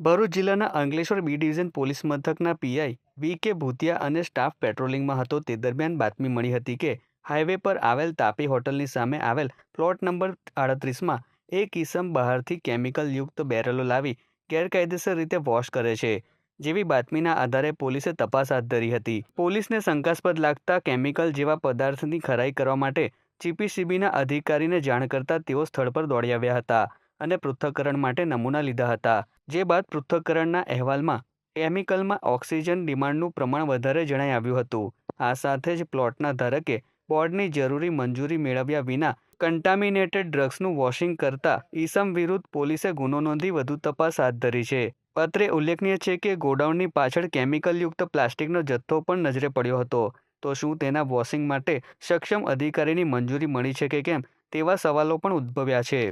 ભરૂચ જિલ્લાના Ankleshwar B division police મથકના PI V K Bhutiya અને સ્ટાફ પેટ્રોલિંગમાં હતો. તે દરમિયાન બાતમી મળી હતી કે, હાઈવે પર આવેલ તાપી હોટલની સામે આવેલ પ્લોટ નંબર આડત્રીસમાં એક ઈસમ બહારથી કેમિકલ યુક્ત બેરલો લાવી ગેરકાયદેસર રીતે વોશ કરે છે, જેવી બાતમીના આધારે પોલીસે તપાસ હાથ ધરી હતી. પોલીસને શંકાસ્પદ લાગતા કેમિકલ જેવા પદાર્થની ખરાઈ કરવા માટે જીપીસીબીના અધિકારીને જાણ કરતા તેઓ સ્થળ પર દોડી આવ્યા હતા. અને પૃથ્થકરણ માટે નમૂના લીધા હતા. જે બાદ પૃથ્થકરણના અહેવાલમાં કેમિકલમાં ઓક્સિજન ડિમાન્ડનું પ્રમાણ વધારે જણાઈ આવ્યું હતું. આ સાથે જ પ્લોટના ધારકે બોર્ડની જરૂરી મંજૂરી મેળવ્યા વિના કન્ટામિનેટેડ ડ્રગ્સનું વોશિંગ કરતા ઈસમ વિરુદ્ધ પોલીસે ગુનો નોંધી વધુ તપાસ હાથ ધરી છે. પત્રે ઉલ્લેખનીય છે કે ગોડાઉનની પાછળ કેમિકલયુક્ત પ્લાસ્ટિકનો જથ્થો પણ નજરે પડ્યો હતો. તો શું તેના વોશિંગ માટે સક્ષમ અધિકારીની મંજૂરી મળી છે કે કેમ તેવા સવાલો પણ ઉદ્ભવ્યા છે.